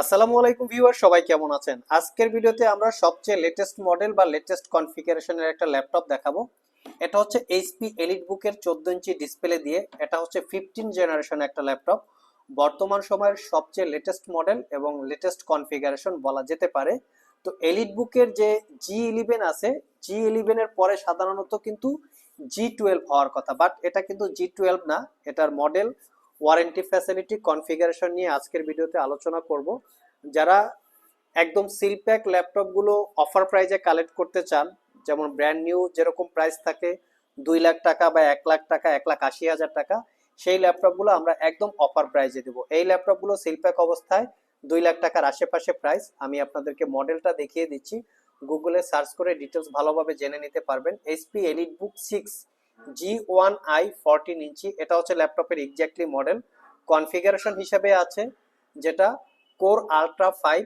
আসসালামু আলাইকুম ভিউয়ার, সবাই কেমন আছেন? আজকের ভিডিওতে আমরা সবচেয়ে লেটেস্ট মডেল বা লেটেস্ট কনফিগারেশনের একটা ল্যাপটপ দেখাবো। এটা হচ্ছে এইচপি এলিট বুকের চোদ্দ ইঞ্চি ডিসপ্লে দিয়ে এটা হচ্ছে ফিফটিন জেনারেশন একটা ল্যাপটপ বর্তমান সময়ের সবচেয়ে লেটেস্ট মডেল এবং লেটেস্ট কনফিগারেশন বলা যেতে পারে। তো এলিট বুকের যে জি ইলেভেন আছে জি ইলেভেনের পরে সাধারণত কিন্তু জি টুয়েলভ হওয়ার কথা বাট এটা কিন্তু জি টুয়েলভ না, এটার মডেল ওয়ারেন্টি ফ্যাসিলিটি কনফিগারেশন নিয়ে আজকের ভিডিওতে আলোচনা করব। যারা একদম সিল প্যাক ল্যাপটপগুলো অফার প্রাইজে কালেক্ট করতে চান, যেমন ব্র্যান্ড নিউ যেরকম প্রাইস থাকে দুই লাখ টাকা বা এক লাখ টাকা, এক লাখ আশি হাজার টাকা, সেই ল্যাপটপগুলো আমরা একদম অফার প্রাইজে দেবো। এই ল্যাপটপগুলো সিল প্যাক অবস্থায় দুই লাখ টাকার আশেপাশে প্রাইস আমি আপনাদেরকে মডেলটা দেখিয়ে দিচ্ছি। গুগলে সার্চ করে ডিটেলস ভালোভাবে জেনে নিতে পারবেন। HP Elite Book six G one i fourteen inch, এটা হচ্ছে ল্যাপটপের এক্স্যাক্টলি মডেল কনফিগারেশন হিসেবে আছে, যেটা Core Ultra five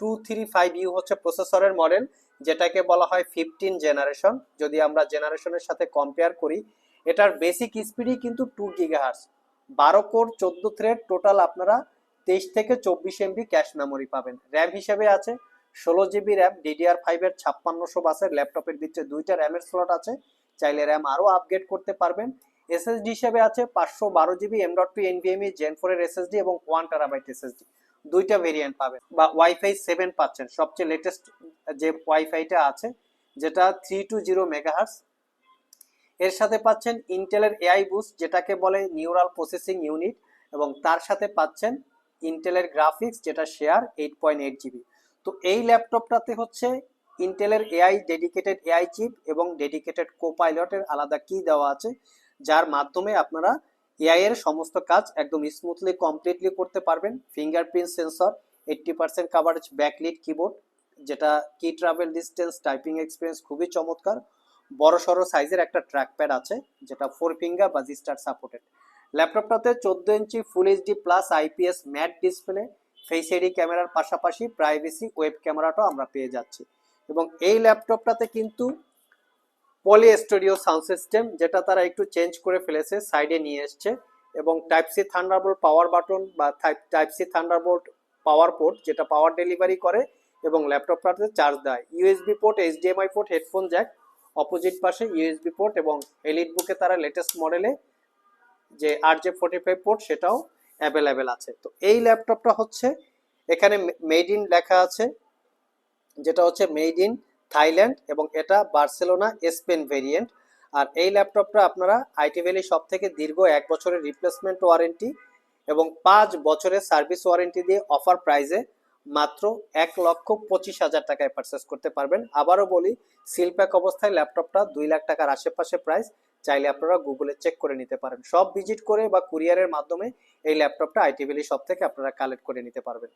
two three five U হচ্ছে প্রসেসরের মডেল যেটাকে বলা হয় ফিফটিন জেনারেশন যদি আমরা জেনারেশনের সাথে কম্পেয়ার করি, এটার বেসিক স্পিডই কিন্তু টু গিগাহার্স বারো কোর চোদ্দ থ্রেড টোটাল আপনারা তেইশ থেকে চব্বিশ এমবি ক্যাশ মেমোরি পাবেন। র্যাম হিসেবে আছে, ষোলো জিবি র্যাম ডিডিআর ফাইভের ছাপ্পান্নশো বাসের ল্যাপটপের ভিতরে দুইটা র্যামের স্লট আছে। চাইলে র্যাম আরও আপগ্রেড করতে পারবেন। এসএসডি হিসেবে আছে পাঁচশো বারো GB M dot two NVMe gen ফোরের এসএসডি এবং ওয়ান টেরাবাইট এসএসডি দুইটা ভেরিয়েন্ট পাবেন বা ওয়াইফাই সেভেন পাচ্ছেন। সবচেয়ে লেটেস্ট যে ওয়াইফাইটা আছে, যেটা থ্রি টু জিরো মেগাহার্স এর সাথে পাচ্ছেন ইন্টেলের এআই বুস্ট যেটাকে বলে নিউরাল প্রসেসিং ইউনিট এবং তার সাথে পাচ্ছেন ইন্টেলের গ্রাফিক্স যেটা share eight point eight GB তো এই ল্যাপটপটাতে হচ্ছে ইন্টেলের এআই ডেডিকেটেড এআই চিপ এবং ডেডিকেটেড কোপাইলটের আলাদা কি দেওয়া আছে, যার মাধ্যমে আপনারা এআই এর সমস্ত কাজ একদম স্মুথলি কমপ্লিটলি করতে পারবেন। Fingerprint sensor eighty percent coverage backlit keyboard যেটা key travel distance typing experience খুবই চমৎকার। বড় সড়ো সাইজের একটা ট্র্যাকপ্যাড আছে, যেটা ফোর ফিঙ্গার বা জিস্টার সাপোর্টেড ল্যাপটপটাতে চোদ্দ inch full HD plus IPS matte display face ক্যামেরার পাশাপাশি প্রাইভেসি ওয়েব ক্যামেরাটাও আমরা পেয়ে যাচ্ছি। এবং এই ল্যাপটপটাতে কিন্তু পলি স্টুডিও সাউন্ড সিস্টেম যেটা তারা একটু চেঞ্জ করে ফেলেছে সাইডে নিয়ে এসছে এবং type C Thunderbolt power button বা type C Thunderbolt power port যেটা পাওয়ার ডেলিভারি করে এবং ল্যাপটপটাতে চার্জ দেয়। USB port HDMI port headphone jack opposite পাশে ইউএসবি পোর্ট এবং এলিট বুকে তারা লেটেস্ট মডেলে যে R J forty five port সেটাও অ্যাভেলেবেল আছে। তো এই ল্যাপটপটা হচ্ছে, এখানে মেড ইন লেখা আছে। যেটা হচ্ছে মেড ইন থাইল্যান্ড এবং এটা বার্সেলোনা স্পেন ভেরিয়েন্ট আর এই ল্যাপটপটা আপনারা আইটি ভ্যালি সব থেকে দীর্ঘ এক বছরের রিপ্লেসমেন্ট ওয়ারেন্টি এবং পাঁচ বছরের সার্ভিস ওয়ারেন্টি দিয়ে অফার প্রাইজে মাত্র এক লক্ষ পঁচিশ হাজার টাকায় পারচেস করতে পারবেন। আবারও বলি সিলপ্যাক অবস্থায় ল্যাপটপটা দুই লাখ টাকার আশেপাশে প্রাইস চাইলে আপনারা গুগলে চেক করে নিতে পারেন। সব ভিজিট করে বা কুরিয়ারের মাধ্যমে এই ল্যাপটপটা আইটি ভ্যালি সব থেকে আপনারা কালেক্ট করে নিতে পারবেন।